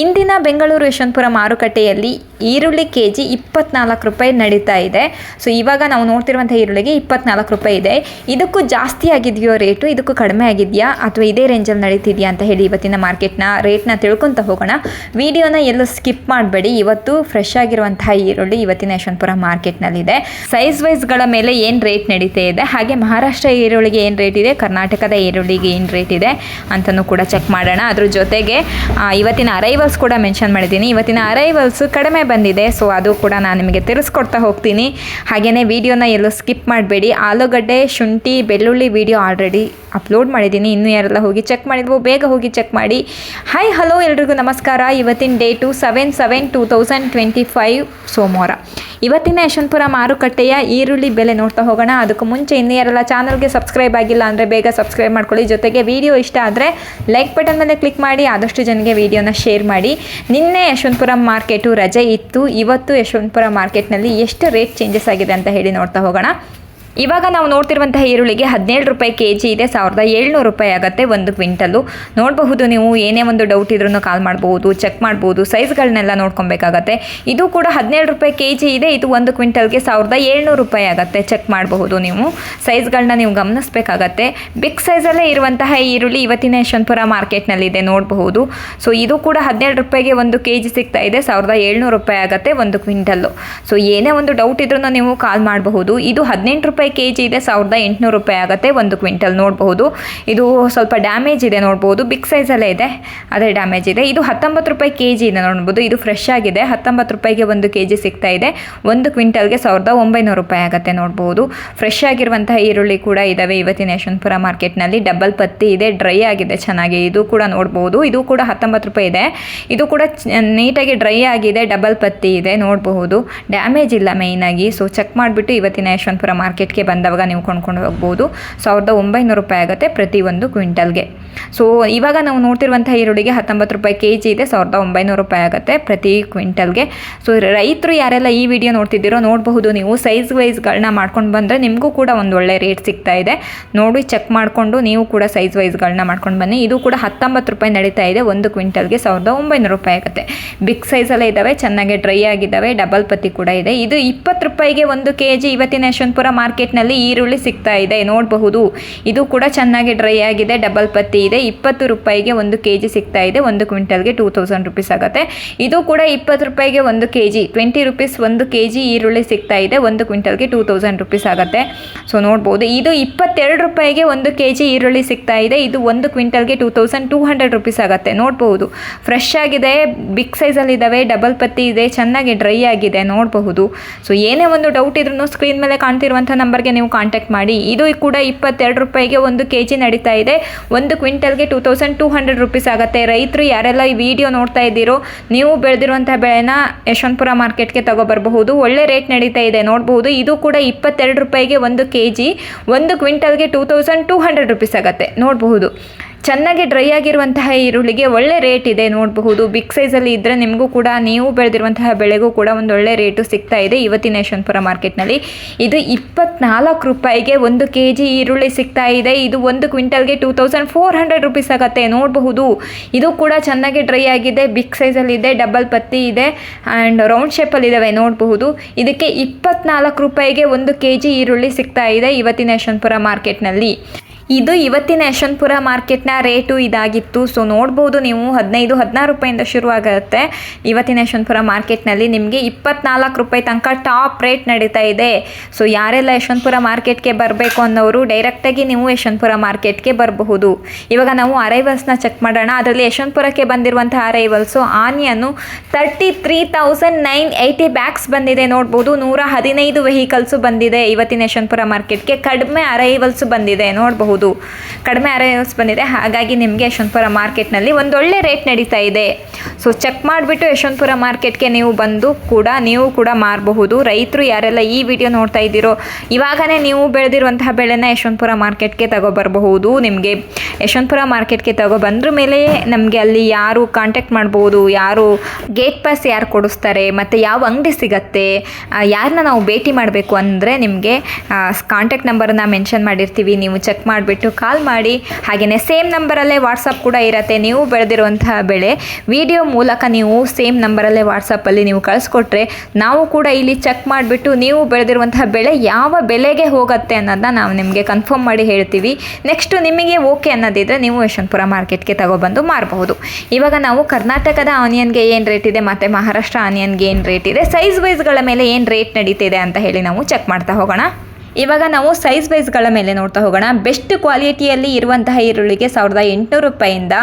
ಇಂದಿನ ಬೆಂಗಳೂರು ಯಶವಂತಪುರ ಮಾರುಕಟ್ಟೆಯಲ್ಲಿ ಈರುಳ್ಳಿ ಕೆ ಜಿ ಇಪ್ಪತ್ನಾಲ್ಕು ರೂಪಾಯಿ ನಡೀತಾ ಇದೆ. ಸೊ ಇವಾಗ ನಾವು ನೋಡ್ತಿರುವಂಥ ಈರುಳ್ಳಿಗೆ ಇಪ್ಪತ್ನಾಲ್ಕು ರೂಪಾಯಿ ಇದೆ. ಇದಕ್ಕೂ ಜಾಸ್ತಿ ಆಗಿದೆಯೋ ರೇಟು? ಇದಕ್ಕೂ ಕಡಿಮೆ ಆಗಿದೆಯಾ? ಅಥವಾ ಇದೇ ರೇಂಜಲ್ಲಿ ನಡೀತಿದೆಯಾ ಅಂತ ಹೇಳಿ ಇವತ್ತಿನ ಮಾರ್ಕೆಟ್ನ ರೇಟ್ನ ತಿಳ್ಕೊತ ಹೋಗೋಣ. ವಿಡಿಯೋನ ಎಲ್ಲೂ ಸ್ಕಿಪ್ ಮಾಡಬೇಡಿ. ಇವತ್ತು ಫ್ರೆಶ್ ಆಗಿರುವಂತಹ ಈರುಳ್ಳಿ ಇವತ್ತಿನ ಯಶವಂತಪುರ ಮಾರ್ಕೆಟ್ನಲ್ಲಿದೆ. ಸೈಜ್ ವೈಸ್ಗಳ ಮೇಲೆ ಏನು ರೇಟ್ ನಡೀತಾ ಇದೆ? ಹಾಗೆ ಮಹಾರಾಷ್ಟ್ರ ಈರುಳ್ಳಿಗೆ ಏನು ರೇಟ್ ಇದೆ? ಕರ್ನಾಟಕದ ಈರುಳ್ಳಿಗೆ ಏನು ರೇಟ್ ಇದೆ ಅಂತಲೂ ಕೂಡ ಚೆಕ್ ಮಾಡೋಣ. ಅದ್ರ ಜೊತೆಗೆ ಇವತ್ತಿನ ಇವತ್ತಿನ ಅರೈವಲ್ಸ್ ಕೂಡ ಮೆನ್ಷನ್ ಮಾಡಿದ್ದೀನಿ. ಇವತ್ತಿನ ಅರೈವಲ್ಸ್ ಕಡಿಮೆ ಬಂದಿದೆ. ಸೊ ಅದು ಕೂಡ ನಾನು ನಿಮಗೆ ತಿಳಿಸ್ಕೊಡ್ತಾ ಹೋಗ್ತೀನಿ. ಹಾಗೆಯೇ ವೀಡಿಯೋನ ಎಲ್ಲೂ ಸ್ಕಿಪ್ ಮಾಡಬೇಡಿ. ಆಲೂಗಡ್ಡೆ, ಶುಂಠಿ, ಬೆಳ್ಳುಳ್ಳಿ ವಿಡಿಯೋ ಆಲ್ರೆಡಿ ಅಪ್ಲೋಡ್ ಮಾಡಿದ್ದೀನಿ. ಇನ್ನೂ ಯಾರೆಲ್ಲ ಹೋಗಿ ಚೆಕ್ ಮಾಡಿದ್ವು, ಬೇಗ ಹೋಗಿ ಚೆಕ್ ಮಾಡಿ. ಹಾಯ್ ಹಲೋ ಎಲ್ರಿಗೂ ನಮಸ್ಕಾರ. ಇವತ್ತಿನ date seven seven two thousand twenty five ಸೋಮವಾರ. ಇವತ್ತಿನ ಯಶವಂತಪುರ ಮಾರುಕಟ್ಟೆಯ ಈರುಳ್ಳಿ ಬೆಲೆ ನೋಡ್ತಾ ಹೋಗೋಣ. ಅದಕ್ಕೂ ಮುಂಚೆ ಇನ್ನೂ ಯಾರೆಲ್ಲ ಚಾನಲ್ಗೆ ಸಬ್ಸ್ಕ್ರೈಬ್ ಆಗಿಲ್ಲ ಅಂದರೆ ಬೇಗ ಸಬ್ಸ್ಕ್ರೈಬ್ ಮಾಡ್ಕೊಳ್ಳಿ. ಜೊತೆಗೆ ವಿಡಿಯೋ ಇಷ್ಟ ಆದರೆ ಲೈಕ್ ಬಟನ್ ಮೇಲೆ ಕ್ಲಿಕ್ ಮಾಡಿ, ಆದಷ್ಟು ಜನಗೆ ವಿಡಿಯೋನ ಶೇರ್ ಮಾಡಿ. ನಿನ್ನೆ ಯಶವಂತಪುರ ಮಾರ್ಕೆಟು ರಜೆ ಇತ್ತು. ಇವತ್ತು ಯಶವಂತಪುರ ಮಾರ್ಕೆಟ್ನಲ್ಲಿ ಎಷ್ಟು ರೇಟ್ ಚೇಂಜಸ್ ಆಗಿದೆ ಅಂತ ಹೇಳಿ ನೋಡ್ತಾ ಹೋಗೋಣ. ಇವಾಗ ನಾವು ನೋಡ್ತಿರುವಂತಹ ಈರುಳ್ಳಿಗೆ ಹದಿನೇಳು ರೂಪಾಯಿ ಕೆ ಜಿ ಇದೆ, ಸಾವಿರದ ಏಳ್ನೂರು ರೂಪಾಯಿ ಆಗುತ್ತೆ ಒಂದು ಕ್ವಿಂಟಲ್ಲು. ನೋಡಬಹುದು ನೀವು, ಏನೇ ಒಂದು ಡೌಟ್ ಇದ್ರೂ ಕಾಲ್ ಮಾಡ್ಬೋದು ಚೆಕ್ ಮಾಡ್ಬೋದು ಸೈಜ್ಗಳನ್ನೆಲ್ಲ ನೋಡ್ಕೊಬೇಕಾಗತ್ತೆ. ಇದು ಕೂಡ ಹದಿನೇಳು ರೂಪಾಯಿ ಕೆ ಜಿ ಇದೆ, ಇದು ಒಂದು ಕ್ವಿಂಟಲ್ಗೆ ಸಾವಿರದ ಏಳ್ನೂರು ರೂಪಾಯಿ ಆಗುತ್ತೆ. ಚೆಕ್ ಮಾಡಬಹುದು ನೀವು ಸೈಜ್ಗಳನ್ನ ನೀವು ಗಮನಿಸಬೇಕಾಗತ್ತೆ. ಬಿಗ್ ಸೈಜಲ್ಲೇ ಇರುವಂತಹ ಈರುಳ್ಳಿ ಇವತ್ತಿನ ಯಶವಂತಪುರ ಮಾರ್ಕೆಟ್ನಲ್ಲಿದೆ, ನೋಡಬಹುದು. ಸೊ ಇದು ಕೂಡ ಹದಿನೇಳು ರೂಪಾಯಿಗೆ ಒಂದು ಕೆ ಜಿ ಸಿಗ್ತಾ ಇದೆ, ಸಾವಿರದ ಏಳ್ನೂರು ರೂಪಾಯಿ ಆಗುತ್ತೆ ಒಂದು ಕ್ವಿಂಟಲ್ಲು. ಸೊ ಏನೇ ಒಂದು ಡೌಟ್ ಇದ್ರೂ ನೀವು ಕಾಲ್ ಮಾಡಬಹುದು. ಇದು ಹದಿನೆಂಟು ರೂಪಾಯಿ ಕೆ ಜಿ ಇದೆ, ಸಾವಿರದ ಎಂಟುನೂರು ರೂಪಾಯಿ ಆಗುತ್ತೆ, ಒಂದು ಕ್ವಿಂಟಲ್ ನೋಡಬಹುದು. ಇದು ಸ್ವಲ್ಪ ಡ್ಯಾಮೇಜ್ ಇದೆ ನೋಡ್ಬೋದು ಬಿಗ್ ಸೈಜಲ್ಲೇ ಇದೆ, ಅದೇ ಡ್ಯಾಮೇಜ್ ಇದೆ. ಇದು ಹತ್ತೊಂಬತ್ತು ರೂಪಾಯಿ ಕೆ ಜಿ ಇದೆ ನೋಡ್ಬೋದು, ಇದು ಫ್ರೆಶ್ ಆಗಿದೆ. ಹತ್ತೊಂಬತ್ತು ರೂಪಾಯಿಗೆ ಒಂದು ಕೆ ಜಿ ಸಿಗ್ತಾ ಇದೆ, ಒಂದು ಕ್ವಿಂಟಲ್ಗೆ ಸಾವಿರದ ಒಂಬೈನೂರು ರೂಪಾಯಿ ಆಗುತ್ತೆ ನೋಡ್ಬೋದು. ಫ್ರೆಶ್ ಆಗಿರುವಂತಹ ಈರುಳ್ಳಿ ಕೂಡ ಇದಾವೆ ಇವತ್ತಿನ ಯಶವಂತಪುರ ಮಾರ್ಕೆಟ್ನಲ್ಲಿ. ಡಬಲ್ ಪತ್ತಿ ಇದೆ ಡ್ರೈ ಆಗಿದೆ ಚೆನ್ನಾಗಿ, ಇದು ಕೂಡ ನೋಡ್ಬೋದು. ಇದು ಕೂಡ ಹತ್ತೊಂಬತ್ತು ರೂಪಾಯಿ ಇದೆ, ಇದು ಕೂಡ ನೀಟಾಗಿ ಡ್ರೈ ಆಗಿದೆ ಡಬಲ್ ಪತ್ತಿ ಇದೆ ನೋಡಬಹುದು. ಡ್ಯಾಮೇಜ್ ಇಲ್ಲ ಮೇಯ್ನಾಗಿ ಸೊ ಚೆಕ್ ಮಾಡಿಬಿಟ್ಟು ಇವತ್ತಿನ ಯಶವಂತಪುರ ಮಾರ್ಕೆಟ್ಗೆ ಬಂದವಾಗ ನೀವು ಕೊಂಡ್ಕೊಂಡು ಹೋಗ್ಬೋದು. ಸಾವಿರದ ಒಂಬೈನೂರು ರೂಪಾಯಿ ಆಗುತ್ತೆ ಪ್ರತಿ ಒಂದು ಕ್ವಿಂಟಲ್ಗೆ. ಸೊ ಇವಾಗ ನಾವು ನೋಡ್ತಿರುವಂಥ ಈರುಳ್ಳಿಗೆ ಹತ್ತೊಂಬತ್ತು ರೂಪಾಯಿ ಕೆ ಜಿ ಇದೆ, ಸಾವಿರದ ಒಂಬೈನೂರು ರೂಪಾಯಿ ಆಗುತ್ತೆ ಪ್ರತಿ ಕ್ವಿಂಟಲ್ಗೆ. ಸೊ ರೈತರು ಯಾರೆಲ್ಲ ಈ ವಿಡಿಯೋ ನೋಡ್ತಿದ್ದೀರೋ ನೋಡಬಹುದು, ನೀವು ಸೈಜ್ ವೈಸ್ಗಳನ್ನ ಮಾಡ್ಕೊಂಡು ಬಂದರೆ ನಿಮಗೂ ಕೂಡ ಒಂದು ಒಳ್ಳೆ ರೇಟ್ ಸಿಗ್ತಾ ಇದೆ. ನೋಡಿ ಚೆಕ್ ಮಾಡಿಕೊಂಡು ನೀವು ಕೂಡ ಸೈಜ್ ವೈಸ್ಗಳನ್ನ ಮಾಡ್ಕೊಂಡು ಬನ್ನಿ. ಇದು ಕೂಡ ಹತ್ತೊಂಬತ್ತು ರೂಪಾಯಿ ನಡೀತಾ ಇದೆ ಒಂದು ಕ್ವಿಂಟಲ್ಗೆ, ಸಾವಿರದ ಒಂಬೈನೂರು ರೂಪಾಯಿ ಆಗುತ್ತೆ. ಬಿಗ್ ಸೈಜಲ್ಲೇ ಇದ್ದಾವೆ, ಚೆನ್ನಾಗಿ ಡ್ರೈ ಆಗಿದ್ದಾವೆ ಡಬಲ್ ಪತ್ತಿ ಕೂಡ ಇದೆ. ಇದು ಇಪ್ಪತ್ತು ರೂಪಾಯಿಗೆ ಒಂದು ಕೆ ಜಿ ಇವತ್ತಿನ ಯಶವಂತಪುರ ಮಾರ್ಕೆಟ್ನಲ್ಲಿ ಈರುಳ್ಳಿ ಸಿಗ್ತಾ ಇದೆ, ನೋಡಬಹುದು. ಇದು ಕೂಡ ಚೆನ್ನಾಗಿ ಡ್ರೈ ಆಗಿದೆ, ಡಬಲ್ ಪತ್ತಿ ಇದೆ. ಇಪ್ಪತ್ತು ರೂಪಾಯಿಗೆ ಒಂದು ಕೆ ಜಿ ಸಿಗ್ತಾ ಇದೆ, ಒಂದು ಕ್ವಿಂಟಲ್ಗೆ ಟೂ ತೌಸಂಡ್ ರುಪೀಸ್ ಆಗುತ್ತೆ. ಇದು ಕೂಡ ಇಪ್ಪತ್ತು ರೂಪಾಯಿಗೆ ಒಂದು ಕೆ ಜಿ ಟ್ವೆಂಟಿ ರುಪೀಸ್ ಒಂದು ಕೆ ಜಿ ಈರುಳ್ಳಿ ಸಿಗ್ತಾ ಇದೆ, ಒಂದು ಕ್ವಿಂಟಲ್ಗೆ ಟೂ ತೌಸಂಡ್ ರುಪೀಸ್ ಆಗುತ್ತೆ. ಸೊ ನೋಡ್ಬೋದು ಇದು ಇಪ್ಪತ್ತೆರಡು ರೂಪಾಯಿಗೆ ಒಂದು ಕೆ ಜಿ ಈರುಳ್ಳಿ ಸಿಗ್ತಾ ಇದೆ, ಇದು ಒಂದು ಕ್ವಿಂಟಲ್ಗೆ two thousand two hundred rupees ಆಗುತ್ತೆ. ನೋಡಬಹುದು. ಫ್ರೆಶ್ ಆಗಿದೆ, ಬಿಗ್ ಸೈಜಲ್ಲಿದ್ದಾವೆ ಡಬಲ್ ಪತ್ತಿ ಇದೆ, ಚೆನ್ನಾಗಿ ಡ್ರೈ ಆಗಿದೆ, ನೋಡಬಹುದು. ಸೊ, ಏನೇ ಒಂದು ಡೌಟ್ ಇದ್ರೂ ಸ್ಕ್ರೀನ್ ಮೇಲೆ ಕಾಣ್ತಿರುವಂಥ ನಂಬರ್ಗೆ ನೀವು ಕಾಂಟ್ಯಾಕ್ಟ್ ಮಾಡಿ. ಇದು ಕೂಡ ಇಪ್ಪತ್ತೆರಡು ರೂಪಾಯಿಗೆ ಒಂದು ಕೆ ಜಿ ನಡೀತಾ ಇದೆ. ಒಂದು ಕ್ವಿಂಟಲ್ಗೆ two thousand two hundred rupees ಆಗುತ್ತೆ. ರೈತರು ಯಾರೆಲ್ಲ ಈ ವಿಡಿಯೋ ನೋಡ್ತಾ ಇದ್ದೀರೋ, ನೀವು ಬೆಳೆದಿರುವಂಥ ಬೆಳೆನ ಯಶವಂತಪುರ ಮಾರ್ಕೆಟ್ಗೆ ತಗೊಬರಬಹುದು. ಒಳ್ಳೆ ರೇಟ್ ನಡೀತಾ ಇದೆ. ನೋಡಬಹುದು, ಇದು ಕೂಡ ಇಪ್ಪತ್ತೆರಡು ರೂಪಾಯಿಗೆ ಒಂದು ಕೆ ಜಿ ಒಂದು ಕ್ವಿಂಟಲ್ಗೆ two thousand two hundred rupees ಆಗುತ್ತೆ. ನೋಡಬಹುದು. ಚೆನ್ನಾಗಿ ಡ್ರೈ ಆಗಿರುವಂತಹ ಈರುಳ್ಳಿಗೆ ಒಳ್ಳೆ ರೇಟ್ ಇದೆ ನೋಡಬಹುದು. ಬಿಗ್ ಸೈಜಲ್ಲಿ ಇದ್ದರೆ ನಿಮಗೂ ಕೂಡ, ನೀವು ಬೆಳೆದಿರುವಂತಹ ಬೆಳೆಗೂ ಕೂಡ ಒಂದು ಒಳ್ಳೆ ರೇಟು ಸಿಗ್ತಾ ಇದೆ ಇವತ್ತಿನ ಯಶವಂತಪುರ ಮಾರ್ಕೆಟ್ನಲ್ಲಿ ಇದು ಇಪ್ಪತ್ನಾಲ್ಕು ರೂಪಾಯಿಗೆ ಒಂದು ಕೆ ಜಿ ಈರುಳ್ಳಿ ಸಿಗ್ತಾ ಇದೆ. ಇದು ಒಂದು ಕ್ವಿಂಟಲ್ಗೆ two thousand four hundred rupees ಆಗುತ್ತೆ ನೋಡಬಹುದು. ಇದು ಕೂಡ ಚೆನ್ನಾಗಿ ಡ್ರೈ ಆಗಿದೆ. ಬಿಗ್ ಸೈಜಲ್ಲಿ ಇದೆ ಡಬಲ್ ಪತ್ತಿ ಇದೆ ಆ್ಯಂಡ್ ರೌಂಡ್ ಶೇಪಲ್ಲಿ ಇದಾವೆ ನೋಡಬಹುದು. ಇದಕ್ಕೆ ಇಪ್ಪತ್ನಾಲ್ಕು ರೂಪಾಯಿಗೆ ಒಂದು ಕೆ ಜಿ ಈರುಳ್ಳಿ ಸಿಗ್ತಾ ಇದೆ ಇವತ್ತಿನ ಯಶವಂತಪುರ ಮಾರ್ಕೆಟ್ನಲ್ಲಿ ಇದು ಇವತ್ತಿನ ಯಶವಂತಪುರ ಮಾರ್ಕೆಟ್ನ ರೇಟು ಇದಾಗಿತ್ತು. ಸೊ ನೋಡ್ಬೋದು ನೀವು ಹದಿನೈದು, ಹದಿನಾರು ರೂಪಾಯಿಂದ ಶುರುವಾಗುತ್ತೆ. ಇವತ್ತಿನ ಯಶವಂತಪುರ ಮಾರ್ಕೆಟ್ನಲ್ಲಿ ನಿಮಗೆ ಇಪ್ಪತ್ನಾಲ್ಕು ರೂಪಾಯಿ ತನಕ ಟಾಪ್ ರೇಟ್ ನಡೀತಾ ಇದೆ. ಸೊ ಯಾರೆಲ್ಲ ಯಶವಂತಪುರ ಮಾರ್ಕೆಟ್ಗೆ ಬರಬೇಕು ಅನ್ನೋರು ಡೈರೆಕ್ಟಾಗಿ ನೀವು ಯಶವಂತಪುರ ಮಾರ್ಕೆಟ್ಗೆ ಬರಬಹುದು. ಇವಾಗ ನಾವು ಅರೈವಲ್ಸ್ನ ಚೆಕ್ ಮಾಡೋಣ. ಅದರಲ್ಲಿ ಯಶವಂತಪುರಕ್ಕೆ ಬಂದಿರುವಂತಹ arrivals onion thirty three thousand nine eighty bags ಬಂದಿದೆ. ನೋಡ್ಬೋದು ನೂರ ಹದಿನೈದು ವೆಹಿಕಲ್ಸು ಬಂದಿದೆ ಇವತ್ತಿನ ಯಶವಂತಪುರ ಮಾರ್ಕೆಟ್ಗೆ. ಕಡಿಮೆ ಅರೈವಲ್ಸು ಬಂದಿದೆ. ನೋಡಬಹುದು. ಕಡಿಮೆ ಅರೈವಲ್ಸ್ ಬಂದಿದೆ. ಹಾಗಾಗಿ ನಿಮಗೆ ಯಶವಂತಪುರ ಮಾರ್ಕೆಟ್ನಲ್ಲಿ ಒಂದೊಳ್ಳೆ ರೇಟ್ ನಡೀತಾ ಇದೆ. ಸೊ ಚೆಕ್ ಮಾಡಿಬಿಟ್ಟು ಯಶವಂತಪುರ ಮಾರ್ಕೆಟ್ಗೆ ನೀವು ಬಂದು ಕೂಡ ನೀವು ಕೂಡ ಮಾರಬಹುದು. ರೈತರು ಯಾರೆಲ್ಲ ಈ ವಿಡಿಯೋ ನೋಡ್ತಾ ಇದ್ದೀರೋ, ಇವಾಗನೇ ನೀವು ಬೆಳೆದಿರುವಂತಹ ಬೆಳೆನ ಯಶವಂತಪುರ ಮಾರ್ಕೆಟ್ಗೆ ತಗೊಬರಬಹುದು. ನಿಮಗೆ ಯಶವಂತಪುರ ಮಾರ್ಕೆಟ್ಗೆ ತಗೊಬಂದ್ರ ಮೇಲೆ ನಮಗೆ ಅಲ್ಲಿ ಯಾರು ಕಾಂಟ್ಯಾಕ್ಟ್ ಮಾಡ್ಬೋದು ಯಾರು ಗೇಟ್ ಪಾಸ್ ಯಾರು ಕೊಡಿಸ್ತಾರೆ, ಮತ್ತು ಯಾವ ಅಂಗಡಿ ಸಿಗತ್ತೆ ಯಾರನ್ನ ನಾವು ಭೇಟಿ ಮಾಡಬೇಕು ಅಂದರೆ ನಿಮಗೆ ಕಾಂಟ್ಯಾಕ್ಟ್ ನಂಬರನ್ನು ಮೆನ್ಷನ್ ಮಾಡಿರ್ತೀವಿ. ನೀವು ಚೆಕ್ ಮಾಡಿಬಿಟ್ಟು ಕಾಲ್ ಮಾಡಿ. ಹಾಗೆಯೇ ಸೇಮ್ ನಂಬರಲ್ಲೇ ವಾಟ್ಸಪ್ ಕೂಡ ಇರುತ್ತೆ. ನೀವು ಬೆಳೆದಿರುವಂತಹ ಬೆಳೆ ವಿಡಿಯೋ ಮೂಲಕ ನೀವು ಸೇಮ್ ನಂಬರಲ್ಲೇ ವಾಟ್ಸಪ್ಪಲ್ಲಿ ನೀವು ಕಳಿಸ್ಕೊಟ್ರೆ ನಾವು ಕೂಡ ಇಲ್ಲಿ ಚೆಕ್ ಮಾಡಿಬಿಟ್ಟು ನೀವು ಬೆಳೆದಿರುವಂತಹ ಬೆಳೆ ಯಾವ ಬೆಲೆಗೆ ಹೋಗುತ್ತೆ ಅನ್ನೋದನ್ನ ನಾವು ನಿಮಗೆ ಕನ್ಫರ್ಮ್ ಮಾಡಿ ಹೇಳ್ತೀವಿ. ನೆಕ್ಸ್ಟು ನಿಮಗೆ ಓಕೆ ಅನ್ನೋದಿದ್ರೆ ನೀವು ಯಶವಂತಪುರ ಮಾರ್ಕೆಟ್ಗೆ ತಗೊಬಂದು ಮಾರಬಹುದು. ಇವಾಗ ನಾವು ಕರ್ನಾಟಕದ ಆನಿಯನ್ಗೆ ಏನು ರೇಟ್ ಇದೆ ಮತ್ತು ಮಹಾರಾಷ್ಟ್ರ ಆನಿಯನ್ಗೆ ಏನು ರೇಟ್ ಇದೆ ಸೈಜ್ ವೈಸ್ಗಳ ಮೇಲೆ ಏನು ರೇಟ್ ನಡೀತಿದೆ ಅಂತ ಹೇಳಿ ನಾವು ಚೆಕ್ ಮಾಡ್ತಾ ಹೋಗೋಣ. ಇವಾಗ ನಾವು ಸೈಜ್ ವೈಸ್ಗಳ ಮೇಲೆ ನೋಡ್ತಾ ಹೋಗೋಣ. ಬೆಸ್ಟ್ ಕ್ವಾಲಿಟಿಯಲ್ಲಿ ಇರುವಂತಹ ಈರುಳ್ಳಿಗೆ ಸಾವಿರದ ಎಂಟುನೂರು ರೂಪಾಯಿಂದ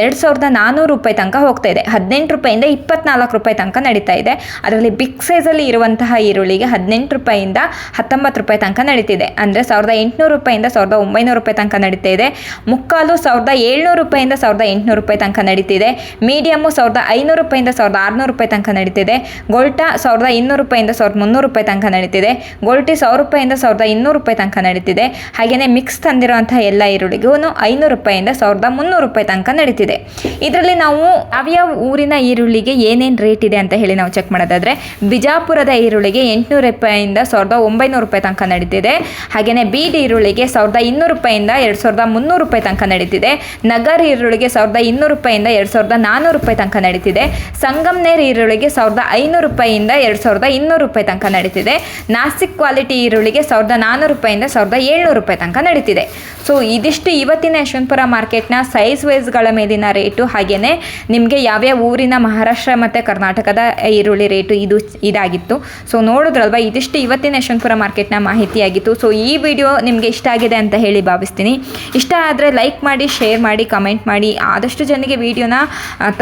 ಎರಡು ಸಾವಿರದ ನಾನ್ನೂರು ರೂಪಾಯಿ ತನಕ ಹೋಗ್ತಾ ಇದೆ. ಹದಿನೆಂಟು ರೂಪಾಯಿಂದ ಇಪ್ಪತ್ನಾಲ್ಕು ರೂಪಾಯಿ ತನಕ ನಡೀತಾ ಇದೆ. ಅದರಲ್ಲಿ ಬಿಗ್ ಸೈಜಲ್ಲಿ ಇರುವಂತಹ ಈರುಳ್ಳಿಗೆ ಹದಿನೆಂಟು ರೂಪಾಯಿಂದ ಹತ್ತೊಂಬತ್ತು ರೂಪಾಯಿ ತನಕ ನಡೀತಿದೆ. ಅಂದರೆ ಸಾವಿರದ ಎಂಟುನೂರು ರೂಪಾಯಿಂದ ಸಾವಿರದ ಒಂಬೈನೂರು ರೂಪಾಯಿ ತನಕ ನಡೀತಾ ಇದೆ. ಮುಕ್ಕಾಲು ಸಾವಿರದ ಏಳ್ನೂರು ರೂಪಾಯಿಂದ ಸಾವಿರದ ಎಂಟುನೂರು ರೂಪಾಯಿ ತನಕ ನಡೀತಿದೆ. ಮೀಡಿಯಮ್ಮು ಸಾವಿರದ ಐನೂರು ರೂಪಾಯಿಂದ ಸಾವಿರದ ಆರುನೂರು ರೂಪಾಯಿ ತನಕ ನಡೀತಿದೆ. ಗೋಲ್ಟಾ ಸಾವಿರದ ಇನ್ನೂರು ರೂಪಾಯಿಂದ ಸಾವಿರದ ಮುನ್ನೂರು ರೂಪಾಯಿ ತನಕ ನಡೀತಿದೆ. ಗೋಲ್ಟಿ ಸಾವಿರ ರೂಪಾಯಿಂದ ಸಾವಿರದ ಇನ್ನೂರು ರೂಪಾಯಿ ತನಕ ನಡೀತಿದೆ. ಹಾಗೆಯೇ ಮಿಕ್ಸ್ ತಂದಿರುವಂತಹ ಎಲ್ಲ ಈರುಳ್ಳಿಗೂ ಐನೂರು ರೂಪಾಯಿಂದ ಸಾವಿರದ ಮುನ್ನೂರು ರೂಪಾಯಿ ತನಕ ನಡೀತಿದೆ. ಇದರಲ್ಲಿ ನಾವು ಯಾವ್ಯಾವ ಊರಿನ ಈರುಳ್ಳಿಗೆ ಏನೇನು ರೇಟ್ ಇದೆ ಅಂತ ಹೇಳಿ ನಾವು ಚೆಕ್ ಮಾಡೋದಾದ್ರೆ, ಬಿಜಾಪುರದ ಈರುಳ್ಳಿಗೆ ಎಂಟುನೂರು ರೂಪಾಯಿಂದ ಸಾವಿರದ ಒಂಬೈನೂರು ರೂಪಾಯಿ ತನಕ ನಡೀತಿದೆ. ಹಾಗೆಯೇ ಬೀಡ್ ಈರುಳ್ಳಿಗೆ ಸಾವಿರದ ಇನ್ನೂರು ರೂಪಾಯಿಂದ ಎರಡು ಸಾವಿರದ ಮುನ್ನೂರು ರೂಪಾಯಿ ತನಕ ನಡೀತಿದೆ. ನಗರ್ ಈರುಳ್ಳಿಗೆ ಸಾವಿರದ ಇನ್ನೂರು ರೂಪಾಯಿಂದ ಎರಡು ಸಾವಿರದ ನಾನ್ನೂರು ರೂಪಾಯಿ ತನಕ ನಡೀತಿದೆ. ಸಂಗಮ್ನೇರ್ ಈರುಳ್ಳಿಗೆ ಸಾವಿರದ ಐನೂರು ರೂಪಾಯಿಂದ ಎರಡು ಸಾವಿರದ ಇನ್ನೂರು ರೂಪಾಯಿ ತನಕ ನಡೀತಿದೆ. ನಾಸಿಕ್ ಕ್ವಾಲಿಟಿ ಈರುಳ್ಳಿಗೆ ಸಾವಿರದ ನಾನ್ನೂರು ರೂಪಾಯಿಂದ ಸಾವಿರದ ಏಳ್ನೂರು ರೂಪಾಯಿ ತನಕ ನಡೀತಿದೆ. ಸೊ ಇದಿಷ್ಟು ಇವತ್ತಿನ ಯಶವಂತಪುರ ಮಾರ್ಕೆಟ್ನ ಸೈಜ್ ವೈಸ್ಗಳ ಮೇಲಿನ ರೇಟು ಹಾಗೆಯೇ ನಿಮಗೆ ಯಾವ್ಯಾವ ಊರಿನ ಮಹಾರಾಷ್ಟ್ರ ಮತ್ತು ಕರ್ನಾಟಕದ ಈರುಳ್ಳಿ ರೇಟು ಇದು ಇದಾಗಿತ್ತು. ಸೊ ನೋಡಿದ್ರಲ್ವ, ಇದಿಷ್ಟು ಇವತ್ತಿನ ಯಶವಂತಪುರ ಮಾರ್ಕೆಟ್ನ ಮಾಹಿತಿಯಾಗಿತ್ತು. ಸೊ ಈ ವಿಡಿಯೋ ನಿಮಗೆ ಇಷ್ಟ ಆಗಿದೆ ಅಂತ ಹೇಳಿ ಭಾವಿಸ್ತೀನಿ. ಇಷ್ಟ ಆದರೆ ಲೈಕ್ ಮಾಡಿ ಶೇರ್ ಮಾಡಿ ಕಮೆಂಟ್ ಮಾಡಿ, ಆದಷ್ಟು ಜನಕ್ಕೆ ವಿಡಿಯೋನ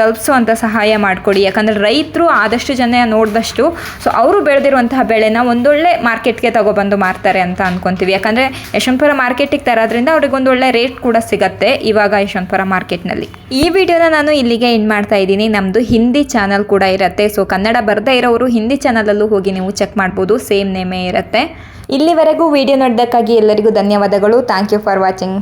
ತಲುಪಿಸುವಂಥ ಸಹಾಯ ಮಾಡಿಕೊಡಿ. ಯಾಕಂದರೆ ರೈತರು ಆದಷ್ಟು ಜನ ನೋಡಿದಷ್ಟು, ಸೊ ಅವರು ಬೆಳೆದಿರುವಂತಹ ಬೆಳೆನ ಒಂದೊಳ್ಳೆ ಮಾರ್ಕೆಟ್ಗೆ ತಗೊಬಂದು ಮಾರ್ತಾರೆ ಅಂತ ಅಂದ್ಕೊತೀವಿ ಯಾಕಂದರೆ ಯಶವಂತಪುರ ಮಾರ್ಕೆಟಿಗೆ ತರೋದ್ರಿಂದ ಅವ್ರಿಗೆ ಒಳ್ಳೆ ರೇಟ್ ಕೂಡ ಸಿಗತ್ತೆ ಇವಾಗ ಯಶವಂತಪುರ ಮಾರ್ಕೆಟ್ನಲ್ಲಿ. ಈ ವಿಡಿಯೋನ ನಾನು ಇಲ್ಲಿಗೆ ಎಂಡ್ ಮಾಡ್ತಾ ಇದ್ದೀನಿ. ನಮ್ಮದು ಹಿಂದಿ ಚಾನಲ್ ಕೂಡ ಇರುತ್ತೆ. ಸೊ ಕನ್ನಡ ಬರದೇ ಇರೋರು ಹಿಂದಿ ಚಾನಲಲ್ಲೂ ಹೋಗಿ ನೀವು ಚೆಕ್ ಮಾಡ್ಬೋದು. ಸೇಮ್ ನೇಮೇ ಇರುತ್ತೆ. ಇಲ್ಲಿವರೆಗೂ ವಿಡಿಯೋ ನೋಡೋದಕ್ಕಾಗಿ ಎಲ್ಲರಿಗೂ ಧನ್ಯವಾದಗಳು. Thank you for watching